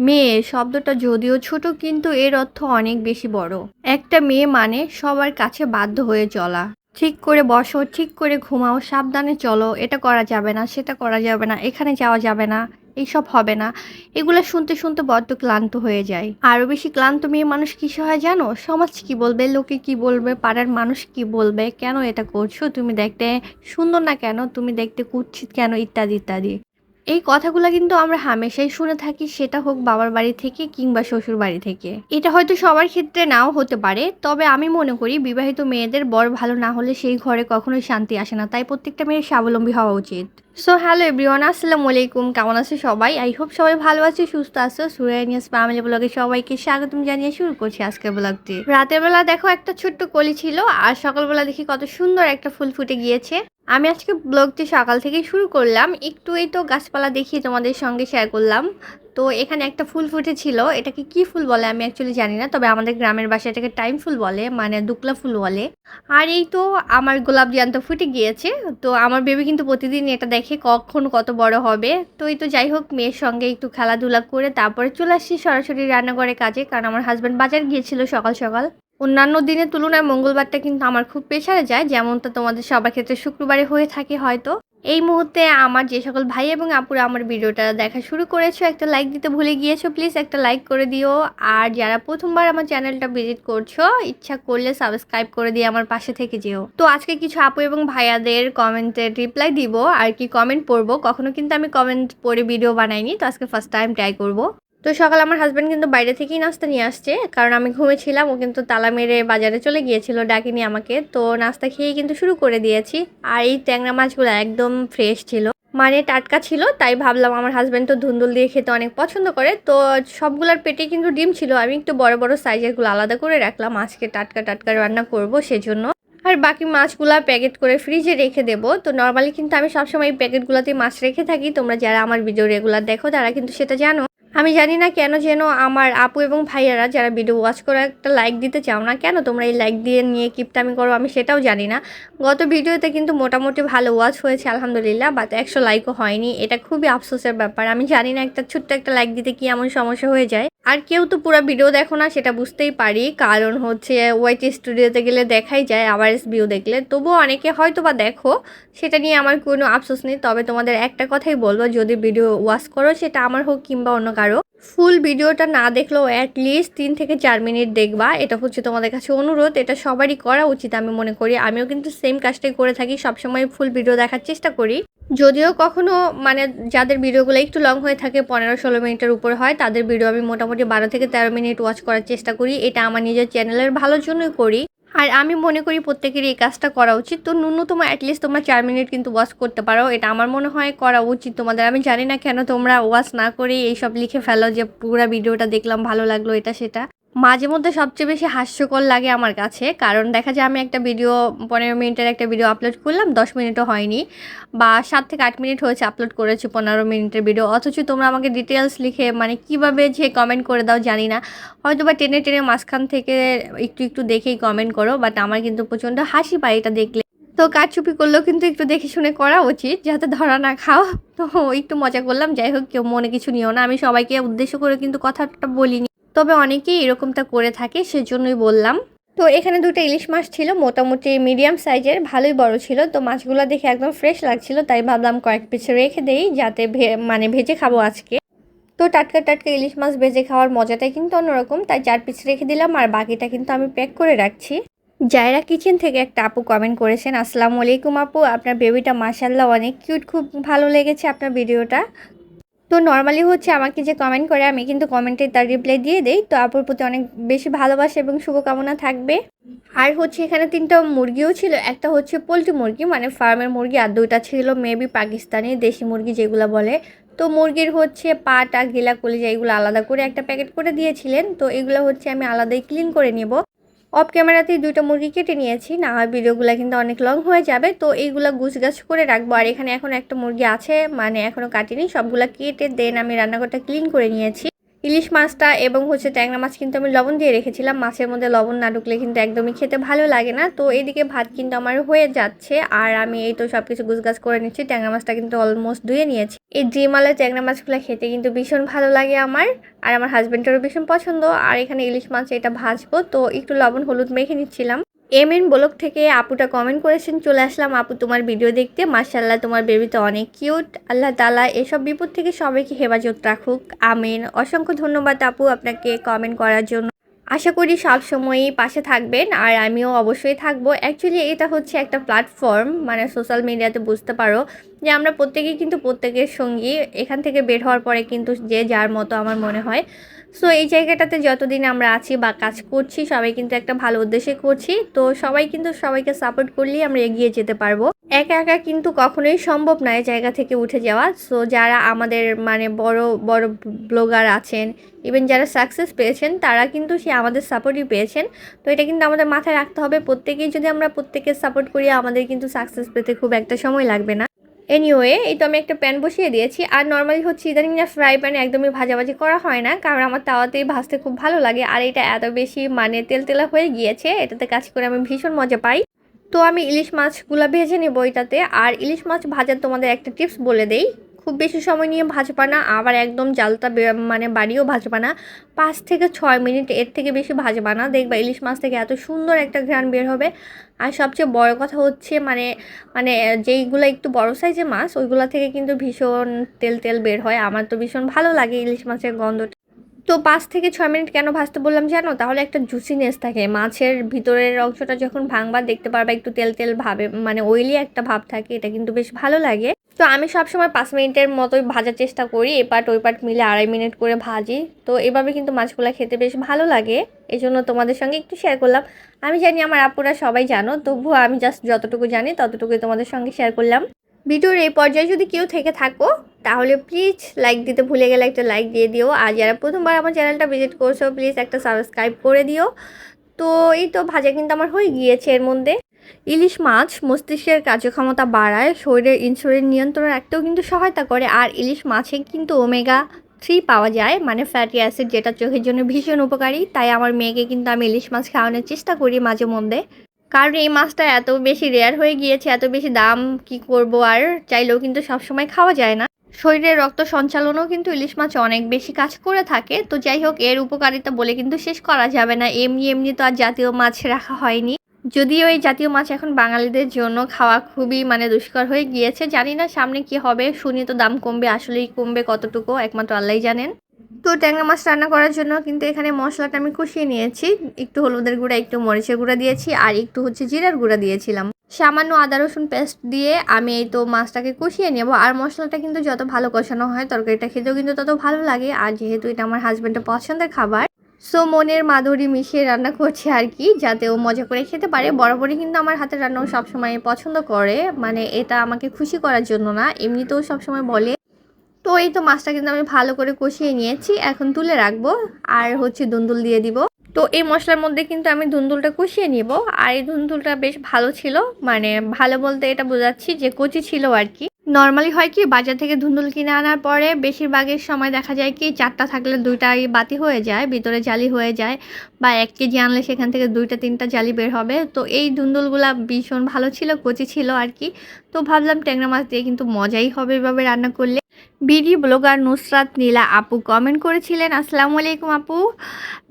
মেয়ে, শব্দটা যদিও ছোট কিন্তু এর অর্থ অনেক বেশি বড়। একটা মেয়ে মানে সবার কাছে বাধ্য হয়ে চলা। ঠিক করে বসো, ঠিক করে ঘুমাও, সাবধানে চলো, এটা করা যাবে না, সেটা করা যাবে না, এখানে যাওয়া যাবে না, এইসব হবে না। এগুলো শুনতে শুনতে বড্ড ক্লান্ত হয়ে যায়। আরও বেশি ক্লান্ত মেয়ে মানুষ কিসে হয় জানো? সমাজ কি বলবে, লোকে কি বলবে, পাড়ার মানুষ কি বলবে, কেন এটা করছ? তুমি দেখতে সুন্দর না কেন? তুমি দেখতে কুৎসিত কেন? ইত্যাদি ইত্যাদি। এই কথাগুলো কিন্তু আমরা হামেশাই শুনে থাকি, সেটা হোক বাবার বাড়ি থেকে কিংবা শ্বশুর বাড়ি থেকে। এটা হয়তো সবার ক্ষেত্রে নাও হতে পারে, তবে আমি মনে করি বিবাহিত মেয়েদের বর ভালো না হলে সেই ঘরে কখনোই শান্তি আসে না। তাই প্রত্যেকটা মেয়ের স্বাবলম্বী হওয়া উচিত। সো হ্যালো এভরিওয়ান আসসালামু আলাইকুম। কেমন আছে সবাই? আই হোপ সবাই ভালো আছে, সুস্থ আছো। সুরাইনিয়াস ফ্যামিলি ব্লগে সবাইকে স্বাগতম জানিয়ে শুরু করছি আজকের ব্লগটি রাতের বেলা দেখো একটা ছোট্ট কলি ছিল, আর সকালবেলা দেখি কত সুন্দর একটা ফুল ফুটে গিয়েছে। আমি আজকে ব্লগটি সকাল থেকে শুরু করলাম। একটু এই তো গাছপালা দেখিয়ে তোমাদের সঙ্গে শেয়ার করলাম। তো এখানে একটা ফুল ফুটেছিল এটাকে কি ফুল বলে আমি অ্যাকচুয়ালি জানি না, তবে আমাদের গ্রামের বাসায় এটাকে টাইম ফুল বলে মানে দুকলা ফুল বলে। আর এই তো আমার গোলাপ জান্ত ফুটে গিয়েছে, তো আমার বেবি কিন্তু প্রতিদিন এটা দেখে কখন কত বড় হবে। তো এই তো যাই হোক, মেয়ের সঙ্গে একটু খেলাধুলা করে তারপরে চলে আসছি সরাসরি রান্নাঘরে কাজে, কারণ আমার হাজব্যান্ড বাজার গিয়েছিল সকাল সকাল। অন্যান্য দিনের তুলনায় মঙ্গলবারটা কিন্তু আমার খুব প্রেশারে যায়, যেমনটা তোমাদের সবার ক্ষেত্রে শুক্রবারে হয়ে থাকে হয়তো। এই মুহূর্তে আমার যে সকল ভাই এবং আপুরা আমার ভিডিওটা দেখা শুরু করেছ, একটা লাইক দিতে ভুলে গিয়েছো প্লিজ একটা লাইক করে দিও। আর যারা প্রথমবার আমার চ্যানেলটা ভিজিট করছ, ইচ্ছা করলে সাবস্ক্রাইব করে দিয়ে আমার পাশে থেকে যেও। তো আজকে কিছু আপু এবং ভাইয়াদের কমেন্টে রিপ্লাই দিব, আর কি কমেন্ট পড়ব, কখনো কিন্তু আমি কমেন্ট পড়ে ভিডিও বানাইনি, তো আজকে ফার্স্ট টাইম ট্রাই করব। তো সকাল আমার হাজব্যান্ড কিন্তু বাইরে থেকেই নাস্তা নিয়ে আসছে, কারণ আমি ঘুমেছিলাম, ও কিন্তু তালা মেরে বাজারে চলে গিয়েছিল ডাকিনি আমাকে। তো নাস্তা খেয়েই কিন্তু শুরু করে দিয়েছি, আর এই ট্যাংরা মাছগুলো একদম ফ্রেশ ছিল। মানে টাটকা ছিল, তাই ভাবলাম আমার হাজব্যান্ড তো ধুন্দুল দিয়ে খেতে অনেক পছন্দ করে। তো সবগুলোর পেটে কিন্তু ডিম ছিল, আমি একটু বড় বড় সাইজেরগুলো আলাদা করে রাখলাম, আজকে টাটকা টাটকা রান্না করব সেজন্য। আর বাকি মাছগুলা প্যাকেট করে ফ্রিজে রেখে দেবো। তো নর্মালি কিন্তু আমি সবসময় এই প্যাকেটগুলোতে মাছ রেখে থাকি, তোমরা যারা আমার ভিডিও রেগুলার দেখো, তারা কিন্তু সেটা জানো। আমি জানি না কেন যেন আমার আপু এবং ভাইয়ারা যারা ভিডিও ওয়াচ করে একটা লাইক দিতে চাও না, কেন তোমরা এই লাইক দিয়ে নিয়ে কিপটামি করো আমি সেটাও জানি না। গত ভিডিওতে কিন্তু মোটামুটি ভালো ওয়াচ হয়েছে, আলহামদুলিল্লাহ বাট একশো লাইকও হয়নি, এটা খুবই আফসোসের ব্যাপার। আমি জানি না একটা ছোট্ট একটা লাইক দিতে কি এমন সমস্যা হয়ে যায়। আর কেউ তো পুরো ভিডিও দেখো না, সেটা বুঝতেই পারি। কারণ হচ্ছে ওয়াইটি স্টুডিওতে গেলে দেখাই যায় আবার এস ভিউ দেখলে। তবুও অনেকে হয়তো বা দেখো, সেটা নিয়ে আমার কোনো আফসোস নেই। তবে তোমাদের একটা কথাই বলব, যদি ভিডিও ওয়াচ করো, সেটা আমার হোক কিংবা অন্য কারও, ফুল ভিডিওটা না দেখলেও অ্যাটলিস্ট তিন থেকে চার মিনিট দেখবা। এটা হচ্ছে তোমাদের কাছে অনুরোধ, এটা সবারই করা উচিত আমি মনে করি। আমিও কিন্তু সেম কাজটাই করে থাকি, সবসময় ফুল ভিডিও দেখার চেষ্টা করি। যদিও কখনো মানে যাদের ভিডিওগুলো একটু লং হয়ে থাকে, পনেরো ষোলো মিনিটের উপর হয়, তাদের ভিডিও আমি মোটামুটি বারো থেকে তেরো মিনিট ওয়াচ করার চেষ্টা করি। এটা আমার নিজের চ্যানেলের ভালোর জন্যই করি। আর আমি মনে করি প্রত্যেকেরই এই কাজটা করা উচিত। তো ন্যূনতম অ্যাটলিস্ট তোমরা চার মিনিট কিন্তু ওয়াচ করতে পারো। এটা আমার মনে হয় করা উচিত। তোমাদের আমি জানি না কেন তোমরা ওয়াচ না করে এইসব লিখে ফেলো যে পুরো ভিডিওটা দেখলাম, ভালো লাগল এটা, সেটা। মাঝে মধ্যে সবচেয়ে বেশি হাস্যকর লাগে আমার কাছে, কারণ দেখা যায় আমি একটা ভিডিও পনেরো মিনিটের একটা ভিডিও আপলোড করলাম, দশ মিনিটও হয়নি বা সাত থেকে আট মিনিট হয়েছে আপলোড করেছি পনেরো মিনিটের ভিডিও অথচ তোমরা আমাকে ডিটেলস লিখে মানে কীভাবে যে কমেন্ট করে দাও জানি না। হয়তো বা টেনে টেনে মাঝখান থেকে একটু একটু দেখেই কমেন্ট করো বাট আমার কিন্তু প্রচণ্ড হাসি পায় এটা দেখলে। তো কারচুপি করলেও কিন্তু একটু দেখে শুনে করা উচিত, যাতে ধরা না খাও। তো একটু মজা করলাম, যাই হোক কেউ মনে কিছু নিও না, আমি সবাইকে উদ্দেশ্য করে কিন্তু কথাটা বলিনি। তবে অনেকেই এরকমটা করে থাকে, সেজন্যই বললাম। তো এখানে দুটো ইলিশ মাছ ছিল, মোটামুটি মিডিয়াম সাইজের, ভালোই বড় ছিল। তো মাছগুলো দেখে একদম ফ্রেশ লাগছিল, তাই ভাবলাম কয়েক পিস রেখে দেই, যাতে মানে ভেজে খাব আজকে। তো টাটকা টাটকা ইলিশ মাছ ভেজে খাওয়ার মজাটাই কিন্তু অন্যরকম, তাই চার পিস রেখে দিলাম, আর বাকিটা কিন্তু আমি প্যাক করে রাখছি। জায়রা কিচেন থেকে একটা আপু কমেন্ট করেছেন, আসসালামু আলাইকুম আপু, আপনার বেবিটা মাসাল্লাহ অনেক কিউট খুব ভালো লেগেছে আপনার ভিডিওটা তো নর্মালি হচ্ছে আমাকে যে কমেন্ট করে, আমি কিন্তু কমেন্টে তার রিপ্লাই দিয়ে দেই। তো আপুর প্রতি অনেক বেশি ভালোবাসা এবং শুভকামনা থাকবে। আর হচ্ছে এখানে তিনটা মুরগিও ছিল। একটা হচ্ছে পোলট্রি মুরগি মানে ফার্মের মুরগি, আর দুইটা ছিল মেবি পাকিস্তানি, দেশি মুরগি যেগুলো বলে। তো মুরগির হচ্ছে পাটা, গিলা, কলিজা, এগুলো আলাদা করে একটা প্যাকেট করে দিয়েছিলেন। তো এগুলো হচ্ছে আমি আলাদাই ক্লিন করে নেব। অফ ক্যামেরাতেই দুইটা মুরগি কেটে নিয়েছি। না হয় ভিডিওগুলো কিন্তু অনেক লং হয়ে যাবে, তো এইগুলো গুছগাছ করে রাখব। আর এখানে এখন একটা মুরগি আছে মানে এখনও কাটিনি। সবগুলো কেটে দেন আমি রান্নাঘরটা ক্লিন করে নিয়েছি। ইলিশ মাছটা এবং হচ্ছে ট্যাংরা মাছ কিন্তু আমি লবণ দিয়ে রেখেছিলাম। মাছের মধ্যে লবণ না ঢুকলে কিন্তু একদমই খেতে ভালো লাগে না। তো এদিকে ভাত কিন্তু আমার হয়ে যাচ্ছে আর আমি এই তো সব কিছু গুছগাছ করে নিচ্ছি। ট্যাংরা মাছটা কিন্তু অলমোস্ট ধুয়ে নিয়েছি। এই ডিমালে ট্যাংরা মাছগুলো খেতে কিন্তু ভীষণ ভালো লাগে আমার আর আমার হাজব্যান্ডেরও ভীষণ পছন্দ। আর এখানে ইলিশ মাছ এটা ভাজবো। তো একটু লবণ হলুদ মেখে নিচ্ছিলাম। এম এন ব্লগ থেকে আপুটা কমেন্ট করেছেন, চলে আসলাম আপু তোমার ভিডিও দেখতে। মার্শাল্লাহ তোমার বেবি তো অনেক কিউট আল্লাহ তালা এসব বিপদ থেকে সবাইকে হেফাজত রাখুক। আমিন। অসংখ্য ধন্যবাদ আপু আপনাকে কমেন্ট করার জন্য। আশা করি সব সময়ই পাশে থাকবেন, আর আমিও অবশ্যই থাকব। অ্যাকচুয়ালি এটা হচ্ছে একটা প্ল্যাটফর্ম মানে সোশ্যাল মিডিয়াতে বুঝতে পারো যে আমরা প্রত্যেকেই কিন্তু প্রত্যেকের সঙ্গী। এখান থেকে বের হওয়ার পরে কিন্তু যে যার মতো আমার মনে হয়। সো এই জায়গাটাতে যতদিন আমরা আছি বা কাজ করছি, সবাই কিন্তু একটা ভালো উদ্দেশ্যে করছি। তো সবাই কিন্তু সবাইকে সাপোর্ট করলেই আমরা এগিয়ে যেতে পারব। একা একা কিন্তু কখনোই সম্ভব নয় জায়গা থেকে উঠে যাওয়া। সো যারা আমাদের মানে বড় বড় ব্লগার আছেন ইভেন যারা সাকসেস পেয়েছেন, তারা কিন্তু সে আমাদের সাপোর্টই পেয়েছেন। তো এটা কিন্তু আমাদের মাথায় রাখতে হবে। প্রত্যেকেই যদি আমরা প্রত্যেকের সাপোর্ট করি, আমাদের কিন্তু সাকসেস পেতে খুব একটা সময় লাগবে না। এনিওয়ে এই তো আমি একটা প্যান বসিয়ে দিয়েছি। আর নর্মালি হচ্ছে ইদানিং না ফ্রাই প্যানে একদমই ভাজাভাজি করা হয় না, কারণ আমার তাওয়াতেই ভাজতে খুব ভালো লাগে। আর এটা এত বেশি মানে তেল তেলা হয়ে গিয়েছে, এটাতে কাজ করে আমি ভীষণ মজা পাই। তো আমি ইলিশ মাছগুলো ভেজে নেব এটাতে। আর ইলিশ মাছ ভাজার তোমাদের একটা টিপস বলে দেই। খুব বেশি সময় নিয়ে ভাজবা না আবার একদম জালটা মানে বাড়িও ভাজবা না পাঁচ থেকে ছয় মিনিট এর থেকে বেশি ভাজবা না দেখবা ইলিশ মাছ থেকে এত সুন্দর একটা ঘ্রাণ বের হবে। আর সবচেয়ে বড় কথা হচ্ছে মানে মানে যেইগুলো একটু বড় সাইজের মাছ, ওইগুলো থেকে কিন্তু ভীষণ তেল তেল বের হয়। আমার তো ভীষণ ভালো লাগে ইলিশ মাছের গন্ধটা। তো পাঁচ থেকে ছয় মিনিট কেন ভাজতে বললাম জানো? তাহলে একটা জুসিনেস থাকে। মাছের ভিতরের অংশটা যখন ভাঙবা, দেখতে পারবা একটু তেল তেল ভাবে মানে অয়েলি একটা ভাব থাকে, এটা কিন্তু বেশ ভালো লাগে। তো আমি সবসময় পাঁচ মিনিটের মতোই ভাজার চেষ্টা করি এ পাট ওই পাট মিলে আড়াই মিনিট করে ভাজি। তো এভাবে কিন্তু মাছগুলো খেতে বেশ ভালো লাগে। এই জন্য তোমাদের সঙ্গে একটু শেয়ার করলাম। আমি জানি আমার আপুরা সবাই জানো, তবুও আমি জাস্ট যতটুকু জানি, ততটুকুই তোমাদের সঙ্গে শেয়ার করলাম। ভিডিওর এই পর্যায়ে যদি কেউ থেকে থাকো, তাহলে প্লিজ লাইক দিতে ভুলে গেলে একটা লাইক দিয়ে দিও। আর যারা প্রথমবার আমার চ্যানেলটা ভিজিট করছ প্লিজ একটা সাবস্ক্রাইব করে দিও। তো এই তো ভাজা কিন্তু আমার হয়ে গিয়েছে এর মধ্যে। ইলিশ মাছ মস্তিষ্কের কার্যক্ষমতা বাড়ায়, শরীরের ইনসুলিন নিয়ন্ত্রণ রাখতেও কিন্তু সহায়তা করে। আর ইলিশ মাছে কিন্তু ওমেগা থ্রি পাওয়া যায় মানে ফ্যাটি অ্যাসিড যেটা চোখের জন্য ভীষণ উপকারী। তাই আমার মেয়েকে কিন্তু আমি ইলিশ মাছ খাওয়ানোর চেষ্টা করি মাঝে মধ্যে। কারণ এই মাছটা এত বেশি রেয়ার হয়ে গিয়েছে, এত বেশি দাম কি করব আর চাইলেও কিন্তু সবসময় খাওয়া যায় না। শরীরের রক্ত সঞ্চালনও কিন্তু ইলিশ মাছ অনেক বেশি কাজ করে থাকে। তো যাই হোক, এর উপকারিতা বলে কিন্তু শেষ করা যাবে না। এমনি এমনি তো আর জাতীয় মাছ রাখা হয়নি। যদিও এই জাতীয় মাছ এখন বাঙালিদের জন্য খাওয়া খুবই মানে দুষ্কর হয়ে গিয়েছে। জানি না সামনে কি হবে, শুনি তো দাম কমবে, আসলেই কমবে কতটুকু, একমাত্র আল্লাহ জানেন। তো ট্যাংরা মাছ রান্না করার জন্য কিন্তু এখানে মশলাটা আমি কষিয়ে নিয়েছি। একটু হলুদের গুঁড়া, একটু মরিচের গুঁড়া দিয়েছি আর একটু হচ্ছে জিরার গুঁড়া দিয়েছিলাম। সামান্য আদা, রসুন পেস্ট দিয়ে আমি এই তো মাছটাকে কষিয়ে নেব। আর মশলাটা কিন্তু যত ভালো কষানো হয়, তরকারিটা খেতেও কিন্তু তত ভালো লাগে। আর যেহেতু এটা আমার হাজব্যান্ডের পছন্দের খাবার, সো মনের মাধুরী মিশিয়ে রান্না করছে আর কি, যাতে ও মজা করে খেতে পারে। বরাবরই কিন্তু আমার হাতের রান্নাও সবসময় পছন্দ করে। মানে এটা আমাকে খুশি করার জন্য না, এমনিতেও সবসময় বলে তো এই তো মাছটা কিন্তু আমি ভালো করে কষিয়ে নিয়েছি, এখন তুলে রাখব আর হচ্ছে দুন্দুল দিয়ে দিব। তো এই মশলার মধ্যে কিন্তু আমি ধুন্দুলটা কষিয়ে নিব, আর এই ধুন্দুলটা বেশ ভালো ছিল মানে ভালো বলতে এটা বোঝাচ্ছি যে কচি ছিল আর কি। নর্মালি হয় কি, বাজার থেকে ধুন্দুল কিনে আনার পরে বেশিরভাগের সময় দেখা যায় কি, চারটা থাকলে দুইটাই বাতি হয়ে যায়, ভিতরে জালি হয়ে যায়, বা এক কেজি আনলে সেখান থেকে দুইটা তিনটা জালি বের হবে। তো এই ধুন্দুলগুলা ভীষণ ভালো ছিল, কচি ছিল আর কি। তো ভাবলাম ট্যাংরা মাছ দিয়ে কিন্তু মজাই হবে এভাবে রান্না করলে। বিডি ব্লগার নুসরাত নীলা আপু কমেন্ট করেছিলেন, আসসালামু আলাইকুম আপু।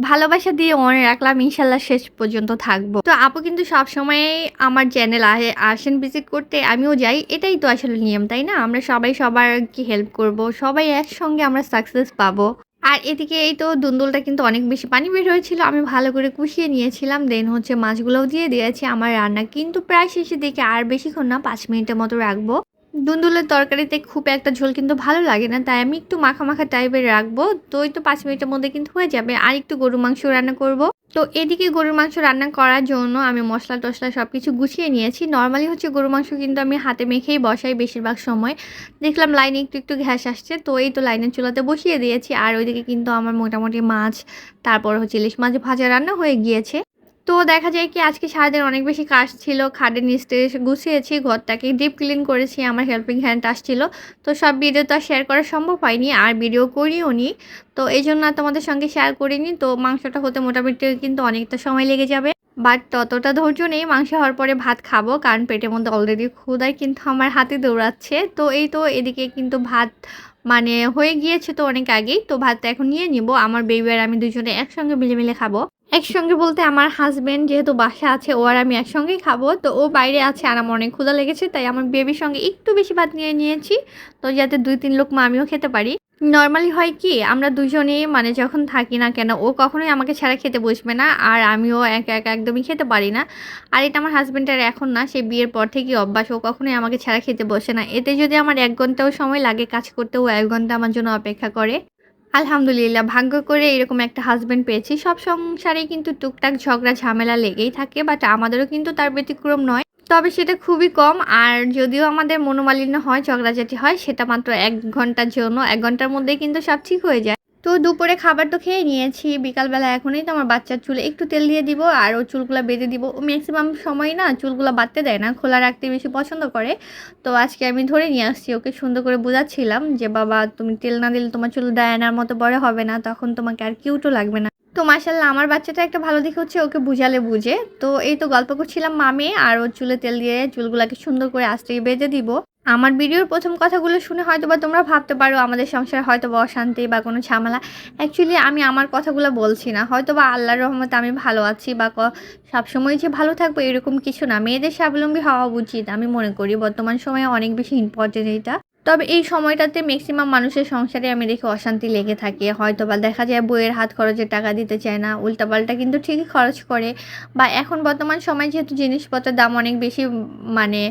ভালোবাসা দিয়ে মনে রাখলাম ইনশাল্লাহ শেষ পর্যন্ত থাকব। তো আপু কিন্তু সব সময় আমার চ্যানেল আসেন ভিজিট করতে, আমিও যাই। এটাই তো আসলে নিয়ম, তাই না? আমরা সবাই সবার কি হেল্প করব, সবাই একসঙ্গে আমরা সাকসেস পাবো। আর এদিকে এই তো দুন্দুলটা কিন্তু অনেক বেশি পানি বের হয়েছিল, আমি ভালো করে কুষিয়ে নিয়েছিলাম দেন হচ্ছে মাছগুলোও দিয়ে দিয়েছি, আমার রান্না কিন্তু প্রায় শেষের দিকে, আর বেশিক্ষণ না, পাঁচ মিনিটের মতো রাখব। দুন্দুলের তরকারিতে খুব একটা ঝোল কিন্তু ভালো লাগে না, তাই আমি একটু মাখা মাখা টাইপের রাখব। তো ওই তো পাঁচ মিনিটের মধ্যে কিন্তু হয়ে যাবে। আর একটু গরু মাংস রান্না করব। তো এদিকে গরুর মাংস রান্না করার জন্য আমি মশলা টশলা সব কিছু গুছিয়ে নিয়েছি। নর্মালি হচ্ছে গরুর মাংস কিন্তু আমি হাতে মেখেই বসাই বেশিরভাগ সময়। দেখলাম লাইনে একটু একটু ঘ্যাস আসছে, তো এই তো লাইনের চুলাতে বসিয়ে দিয়েছি। আর ওইদিকে কিন্তু আমার মোটামুটি মাছ, তারপর হচ্ছে ইলিশ মাছ ভাজা রান্না হয়ে গিয়েছে। তো দেখা যায় কি আজকে সারাদিন অনেক বেশি কাজ ছিল, খাটের নিচে এসে গুছিয়েছি, ঘরটাকে ডিপ ক্লিন করেছি, আমার হেল্পিং হ্যান্ড আসছিল। তো সব ভিডিও তো শেয়ার করা সম্ভব হয়নি, আর ভিডিও করিও নি। তো এই জন্য তোমাদের সঙ্গে শেয়ার করিনি। তো মাংসটা হতে মোটামুটি কিন্তু অনেকটা সময় লেগে যাবে। বাট ততটা ধৈর্য নেই, মাংস হওয়ার পরে ভাত খাব, কারণ পেটের মধ্যে অলরেডি ক্ষুদায় কিন্তু আমার হাতে দৌড়াচ্ছে। তো এই তো এদিকে কিন্তু ভাত মানে হয়ে গিয়েছে তো অনেক আগেই। তো ভাতটা এখন নিয়ে নিব, আমার বেবি আর আমি দুজনে একসঙ্গে মিলে মিলে খাব। একসঙ্গে বলতে আমার হাজবেন্ড যেহেতু বাসা আছে, ও আর আমি একসঙ্গেই খাব, তো ও বাইরে আছে আর আমার অনেক ক্ষুধা লেগেছে, তাই আমার বেবির সঙ্গে একটু বেশি ভাত নিয়ে নিয়েছি, তো যাতে দুই তিন লোক মা আমিও খেতে পারি। নর্মালি হয় কি, আমরা দুজনেই মানে যখন থাকি না কেন, ও কখনোই আমাকে ছাড়া খেতে বসবে না, আর আমিও একা একা একদমই খেতে পারি না। আর এটা আমার হাজব্যান্ডের এখন না, সে বিয়ের পর থেকেই অভ্যাস, ও কখনোই আমাকে ছাড়া খেতে বসে না। এতে যদি আমার এক ঘন্টাও সময় লাগে কাজ করতে ও এক ঘণ্টা আমার জন্য অপেক্ষা করে। আলহামদুলিল্লাহ, ভাগ্য করে এরকম একটা হাজব্যান্ড পেয়েছি। সব সংসারে কিন্তু টুকটাক ঝগড়া, ঝামেলা লেগেই থাকে বাট আমাদেরও কিন্তু তার ব্যতিক্রম নয়। তবে সেটা খুবই কম, আর যদিও আমাদের মনোমালিন্য হয়, ঝগড়াঝাটি হয়, সেটা মাত্র এক ঘণ্টার জন্য, এক ঘণ্টার মধ্যেই কিন্তু সব ঠিক হয়ে যায়। তো দুপুরে খাবার তো খেয়ে নিয়েছি। বিকালবেলা এখনই তো আমার বাচ্চার চুলে একটু তেল দিয়ে দিব আর ও চুলগুলো বেঁধে দিব। ও ম্যাক্সিমাম সময় না চুলগুলো বাঁধতে দেয় না, খোলা রাখতে বেশি পছন্দ করে। তো আজকে আমি ধরে নিয়ে আসছি, ওকে সুন্দর করে বোঝাচ্ছিলাম যে, বাবা, তুমি তেল না দিলে তোমার চুল ডায়ানার মতো বড় হবে না, তখন তোমাকে আর কিউটও লাগবে না। তো মাসাল্লাহ আমার বাচ্চাটা একটা ভালো দিক হচ্ছে, ওকে বুঝালে বুঝে। তো এই তো গল্প করছিলাম মামে, আর ওর চুলে তেল দিয়ে চুলগুলোকে সুন্দর করে আস্তে বেঁধে দিব। আমার ভিডিওর প্রথম কথাগুলো শুনে হয়তো বা তোমরা ভাবতে পারো আমাদের সংসারে হয়তো বা অশান্তি বা কোনো ঝামেলা। অ্যাকচুয়ালি আমি আমার কথাগুলো বলছি না। হয়তো বা আল্লাহর রহমতে আমি ভালো আছি বা সবসময় যে ভালো থাকব এরকম কিছু না। মেয়েদের স্বাবলম্বী হওয়া উচিত আমি মনে করি। বর্তমান সময়ে অনেক বেশি ইম্পর্টেন্ট এটা তবে এই সময়টাতে ম্যাক্সিমাম মানুষের সংসারে আমি দেখি অশান্তি লেগে থাকে। হয়তো বা দেখা যায় বইয়ের হাত খরচের টাকা দিতে চায় না, উল্টাপাল্টা কিন্তু ঠিকই খরচ করে। বা এখন বর্তমান সময় যেহেতু জিনিসপত্রের দাম অনেক বেশি মানে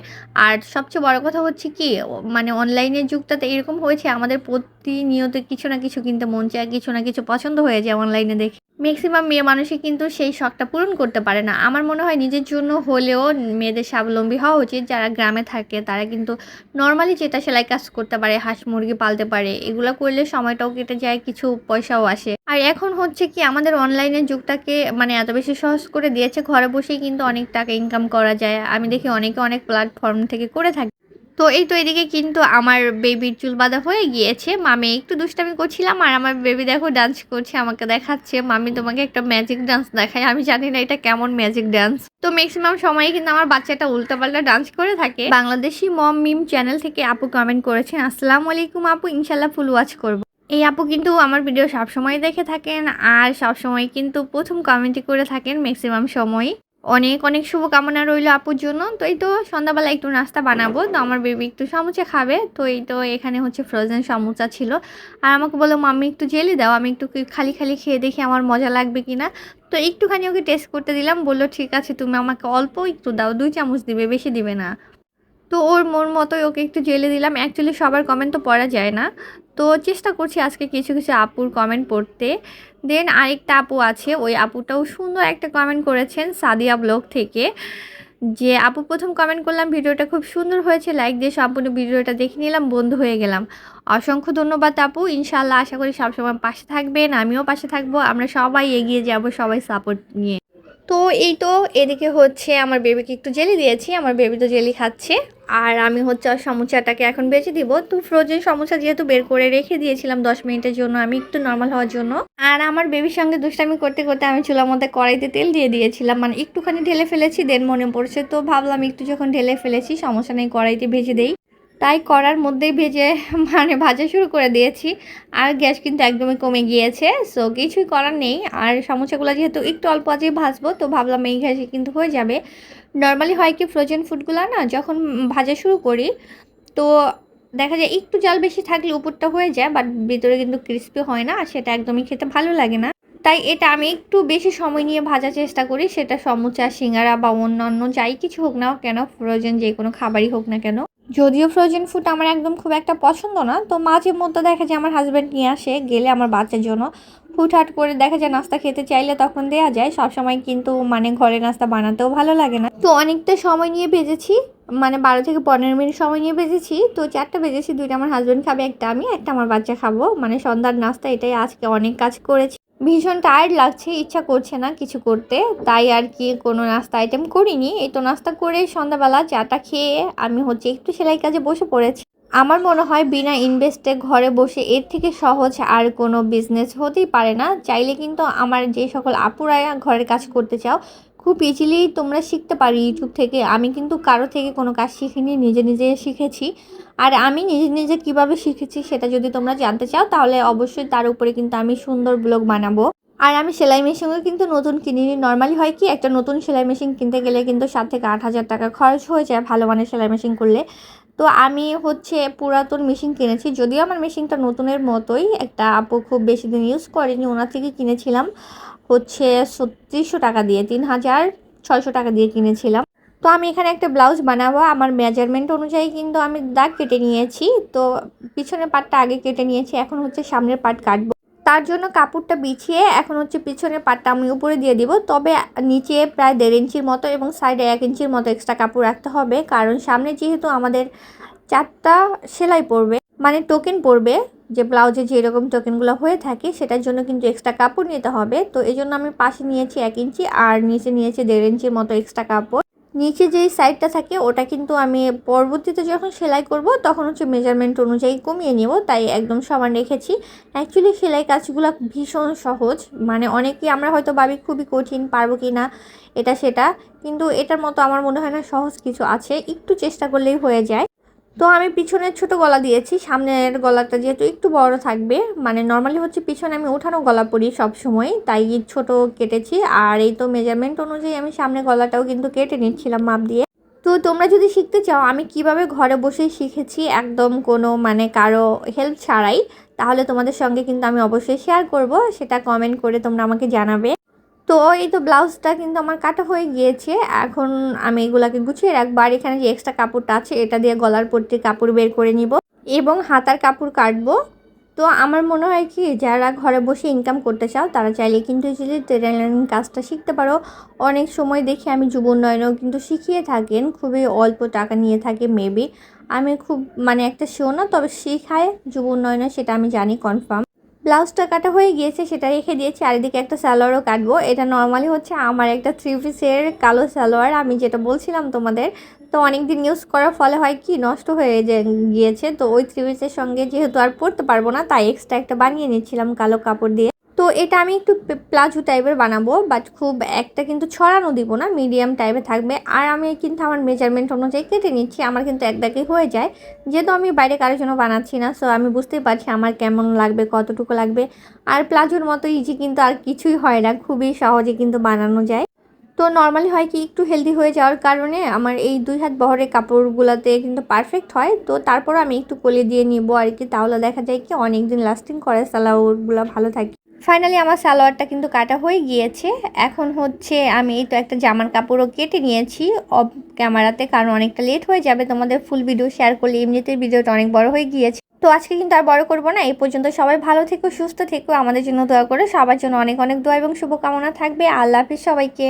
আর সবচেয়ে বড় কথা হচ্ছে কি মানে অনলাইনের যুগটাতে এরকম হয়েছে, আমাদের প্রতিনিয়ত কিছু না কিছু কিনতে মন চায়, কিছু না কিছু পছন্দ হয়ে যায় অনলাইনে দেখে। ম্যাক্সিমাম মেয়ে মানুষই কিন্তু সেই শখটা পূরণ করতে পারে না। আমার মনে হয় নিজের জন্য হলেও মেয়েদের স্বাবলম্বী হওয়া উচিত। যারা গ্রামে থাকে, তারা কিন্তু নর্মালি যেটা সেলাই কাজ করতে পারে, হাঁস মুরগি পালতে পারে, এগুলো করলে সময়টাও কেটে যায়, কিছু পয়সাও আসে। আর এখন হচ্ছে কি, আমাদের অনলাইনের যুগটাকে মানে এত বেশি সহজ করে দিয়েছে, ঘরে বসেই কিন্তু অনেক টাকা ইনকাম করা যায়। আমি দেখি অনেকে অনেক প্ল্যাটফর্ম থেকে করে থাকে তো এই তো এদিকে কিন্তু আমার বেবির চুল বাঁধা হয়ে গিয়েছে। মামি, একটু দুষ্টামি করছিলাম আর আমার বেবি দেখো ডান্স করছে, আমাকে দেখাচ্ছে। মামি তোমাকে একটা ম্যাজিক ডান্স দেখায়। আমি জানি না এটা কেমন ম্যাজিক ডান্স তো ম্যাক্সিমাম সময় কিন্তু আমার বাচ্চাটা উল্টাপাল্টা ডান্স করে থাকে। বাংলাদেশি মম মিম চ্যানেল থেকে আপু কমেন্ট করেছেন আসসালামু আলাইকুম আপু ইনশাল্লাহ ফুল ওয়াচ করব। এই আপু কিন্তু আমার ভিডিও সবসময় দেখে থাকেন আর সবসময় কিন্তু প্রথম কমেন্টই করে থাকেন ম্যাক্সিমাম সময়। অনেক অনেক শুভকামনা রইল আপুর জন্য। তো এই তো সন্ধ্যাবেলা একটু নাস্তা বানাবো। তো আমার বেবি একটু সমুচা খাবে। তো এই তো এখানে হচ্ছে ফ্রোজেন সমুচা ছিল। আর আমাকে বলল, মাম্মি, একটু জেলি দাও। আমি একটু খালি খালি খেয়ে দেখি আমার মজা লাগবে কি না তো একটুখানি ওকে টেস্ট করতে দিলাম। বলল, ঠিক আছে, তুমি আমাকে অল্প একটু দাও। দুই চামচ দিবে, বেশি দিবে না। তো ওর মন মতোই ওকে একটু জেলে দিলাম। অ্যাকচুয়ালি সবার কমেন্ট তো পড়া যায় না। তো চেষ্টা করছি আজকে কিছু কিছু আপুর কমেন্ট পড়তে। দেন আরেকটা আপু আছে, ওই আপুটাও সুন্দর একটা কমেন্ট করেছেন সাদিয়া ব্লগ থেকে। যে আপু প্রথম কমেন্ট করলাম, ভিডিওটা খুব সুন্দর হয়েছে লাইক দিয়ে সম্পূর্ণ ভিডিওটা দেখে নিলাম, বন্ধু হয়ে গেলাম। অসংখ্য ধন্যবাদ আপু ইনশাল্লাহ আশা করি সবসময় পাশে থাকবেন, আমিও পাশে থাকব, আমরা সবাই এগিয়ে যাব সবাই সাপোর্ট নিয়ে। তো এই তো এদিকে হচ্ছে আমার বেবিকে একটু জেলি দিয়েছি, আমার বেবি তো জেলি খাচ্ছে। আর আমি হচ্ছে ওর সমুচাটাকে এখন বেঁচে দিব। তো ফ্রোজেন সমুচা যেহেতু বের করে রেখে দিয়েছিলাম দশ মিনিটের জন্য, আমি একটু নর্মাল হওয়ার জন্য। আর আমার বেবির সঙ্গে দুষ্টামি করতে করতে আমি চুলার মধ্যে কড়াইতে তেল দিয়ে দিয়েছিলাম। মানে একটুখানি ঢেলে ফেলেছি দেন মনে পড়ছে। তো ভাবলাম একটু যখন ঢেলে ফেলেছি সমস্যা নেই, কড়াইতে ভেজে দেই। তাই করার মধ্যেই ভেজে মানে ভাজা শুরু করে দিয়েছি। আর গ্যাস কিন্তু একদমই কমে গিয়েছে সো কিছুই করার নেই। আর সমস্যাগুলো যেহেতু একটু অল্প আজেই ভাজবো, তো ভাবলাম এই গ্যাসে কিন্তু হয়ে যাবে। নর্মালি হয় কি ফ্রোজেন ফুডগুলো না, যখন ভাজা শুরু করি, তো দেখা যায় একটু জাল বেশি থাকলে উপরটা হয়ে যায় বাট ভিতরে কিন্তু ক্রিস্পি হয় না সেটা একদমই খেতে ভালো লাগে না। তাই এটা আমি একটু বেশি সময় নিয়ে ভাজার চেষ্টা করি, সেটা সমুচা সিঙ্গারা বা অন্যান্য যাই কিছু হোক না কেন ফ্রোজেন যে কোনো খাবারই হোক না কেন। যদিও ফ্রোজেন ফুড আমার একদম খুব একটা পছন্দ না, তো মাঝে মধ্যে দেখা যায় আমার হাজব্যান্ড নিয়ে আসে, গেলে আমার বাচ্চার জন্য। হুটহাট করে দেখা যায় নাস্তা খেতে চাইলে তখন দেওয়া যায়, সবসময় কিন্তু মানে ঘরে নাস্তা বানাতেও ভালো লাগে না। তো অনেকটা সময় নিয়ে ভেজেছি মানে বারো থেকে পনেরো মিনিট সময় নিয়ে ভেজেছি, তো চারটা ভেজেছি দুইটা আমার হাজব্যান্ড খাবে, একটা আমি, একটা আমার বাচ্চা খাব মানে সন্ধ্যার নাস্তা এটাই আজকে অনেক কাজ করেছি। ভীষণ টায়ার্ড লাগছে, ইচ্ছা করছে না কিছু করতে। তাই আর কি কোনো নাস্তা আইটেম করিনি। এই তো নাস্তা করে সন্ধ্যাবেলা চাটা খেয়ে আমি হচ্ছে একটু সেলাই কাজে বসে পড়েছি। আমার মনে হয় বিনা ইনভেস্টে ঘরে বসে এর থেকে সহজ আর কোনো বিজনেস হতেই পারে না। চাইলে কিন্তু আমার যে সকল আপুরা ঘরের কাজ করতে চাও খুব ইজিলি তোমরা শিখতে পারো ইউটিউব থেকে। আমি কিন্তু কারও থেকে কোনো কাজ শিখিনি, নিজে নিজে শিখেছি। আর আমি নিজে নিজে কীভাবে শিখেছি সেটা যদি তোমরা জানতে চাও, তাহলে অবশ্যই তার উপরে কিন্তু আমি সুন্দর ব্লগ বানাবো। আর আমি সেলাই মেশিনও কিন্তু নতুন কিনিনি নর্মালি হয় কি, একটা নতুন সেলাই মেশিন কিনতে গেলে কিন্তু সাত থেকে আট হাজার টাকা খরচ হয়ে যায় ভালো মানের সেলাই মেশিন করলে। তো আমি হচ্ছে পুরাতন মেশিন কিনেছি। যদিও আমার মেশিনটা নতুনের মতোই, একটা আপু খুব বেশি দিন ইউজ করেনি, ওনার থেকে কিনেছিলাম। হচ্ছে ছত্রিশশো টাকা দিয়ে, তিন হাজার ছয়শো টাকা দিয়ে কিনেছিলাম। তো আমি এখানে একটা ব্লাউজ বানাবো, আমার মেজারমেন্ট অনুযায়ী কিন্তু আমি দাগ কেটে নিয়েছি। তো পিছনের পাটটা আগে কেটে নিয়েছি, এখন হচ্ছে সামনের পাট কাটবো। তার জন্য কাপড়টা বিছিয়ে এখন হচ্ছে পিছনের পাটটা আমি উপরে দিয়ে দিব। তবে নিচে প্রায় দেড় ইঞ্চির মতো এবং সাইডে এক ইঞ্চির মতো এক্সট্রা কাপড় রাখতে হবে। কারণ সামনে যেহেতু আমাদের চারটা সেলাই পড়বে মানে টোকেন পড়বে, যে ব্লাউজে যেরকম টোকেনগুলো হয়ে থাকে, সেটার জন্য কিন্তু এক্সট্রা কাপড় নিতে হবে। তো এই জন্য আমি পাশে নিয়েছি এক ইঞ্চি, আর নিচে নিয়েছি দেড় ইঞ্চির মতো এক্সট্রা কাপড়। নিচে যেই সাইডটা থাকে, ওটা কিন্তু আমি পরবর্তীতে যখন সেলাই করব, তখন হচ্ছে মেজারমেন্ট অনুযায়ী কমিয়ে নেব, তাই একদম সমান রেখেছি। অ্যাকচুয়ালি সেলাই কাজগুলো ভীষণ সহজ মানে অনেকেই আমরা হয়তো ভাবি খুবই কঠিন, পারব কি না, এটা সেটা, কিন্তু এটার মতো আমার মনে হয় না সহজ কিছু আছে, একটু চেষ্টা করলেই হয়ে যায়। তো আমি পিছনের ছোট গলা দিয়েছি, সামনের গলাটা যেহেতু একটু বড় থাকবে মানে নর্মালি হচ্ছে পিছনে আমি ওঠানো গলা পরি সময় তাই ছোট কেটেছি, আর এই তো মেজারমেন্ট অনুযায়ী আমি সামনের গলাটাও কিন্তু কেটে নিচ্ছিলাম মাপ দিয়ে। তো তোমরা যদি শিখতে চাও আমি কীভাবে ঘরে বসেই শিখেছি একদম কোনো মানে কারও হেল্প ছাড়াই, তাহলে তোমাদের সঙ্গে কিন্তু আমি অবশ্যই শেয়ার করব, সেটা কমেন্ট করে তোমরা আমাকে জানাবে। তো এই তো ব্লাউজটা কিন্তু আমার কাটা হয়ে গিয়েছে। এখন আমি এগুলাকে গুছিয়ে রাখব। আর এখানে যে এক্সট্রা কাপড়টা আছে, এটা দিয়ে গলার পট্টি কাপড় বের করে নিব এবং হাতার কাপড় কাটবো। তো আমার মনে হয় কি, যারা ঘরে বসে ইনকাম করতে চাও, তারা চাইলে কিন্তু ইজিলি টেলারিং কাজটা শিখতে পারো। অনেক সময় দেখি আমি যুব উন্নয়নেও কিন্তু শিখিয়ে থাকেন, খুবই অল্প টাকা নিয়ে থাকে মেবি আমি খুব মানে একটা শিও না, তবে শিখায় যুব উন্নয়নে, সেটা আমি জানি কনফার্ম ব্লাউজটা কাটা হয়ে গিয়েছে, সেটা রেখে দিয়েছি চারিদিকে একটা সালোয়ারও কাটবো। এটা নর্মালি হচ্ছে আমার একটা থ্রি পিসের কালো সালোয়ার, আমি যেটা বলছিলাম তোমাদের। তো অনেক দিন ইউজ করার ফলে হয় কি, নষ্ট হয়ে গিয়েছে। তো ওই থ্রি পিসের সঙ্গে যেহেতু আর পরতে পারব না, তাই এক্সট্রা একটা বানিয়ে নিচ্ছিলাম কালো কাপড় দিয়ে। তো এটা আমি একটু প্লাজো টাইপের বানাবো বাট খুব একটা কিন্তু ছড়ানো দিব না মিডিয়াম টাইপের থাকবে। আর আমি কিন্তু আমার মেজারমেন্ট অনুযায়ী কেটে নিচ্ছি, আমার কিন্তু এক দাগে হয়ে যায়। যেহেতু আমি বাইরে কারোর জন্য বানাচ্ছি না সো আমি বুঝতেই পারছি আমার কেমন লাগবে, কতটুকু লাগবে। আর প্লাজোর মতো ইজি কিন্তু আর কিছুই হয় না, খুবই সহজে কিন্তু বানানো যায়। তো নর্মালি হয় কি, একটু হেলদি হয়ে যাওয়ার কারণে আমার এই দুই হাত বহরের কাপড়গুলোতে কিন্তু পারফেক্ট হয়। তো তারপর আমি একটু কলে দিয়ে নিব, আর কি, তাহলে দেখা যায় কি অনেক দিন লাস্টিং করে সালোয়ারগুলো ভালো থাকে। ফাইনালি আমার সালোয়ারটা কিন্তু কাটা হয়ে গিয়েছে। এখন হচ্ছে আমি এই তো একটা জামার কাপড়ও কেটে নিয়েছি অফ ক্যামেরাতে, কারণ অনেকটা লেট হয়ে যাবে। তোমাদের ফুল ভিডিও শেয়ার করলে এমনিতে ভিডিওটা অনেক বড় হয়ে গিয়েছে। তো আজকে কিন্তু আর বড় করব না, এই পর্যন্ত সবাই ভালো থেকো, সুস্থ থেকো। আমাদের জন্য দোয়া করে। সবার জন্য অনেক অনেক দোয়া এবং শুভকামনা থাকবে। আল্লাহ হাফিজ সবাইকে।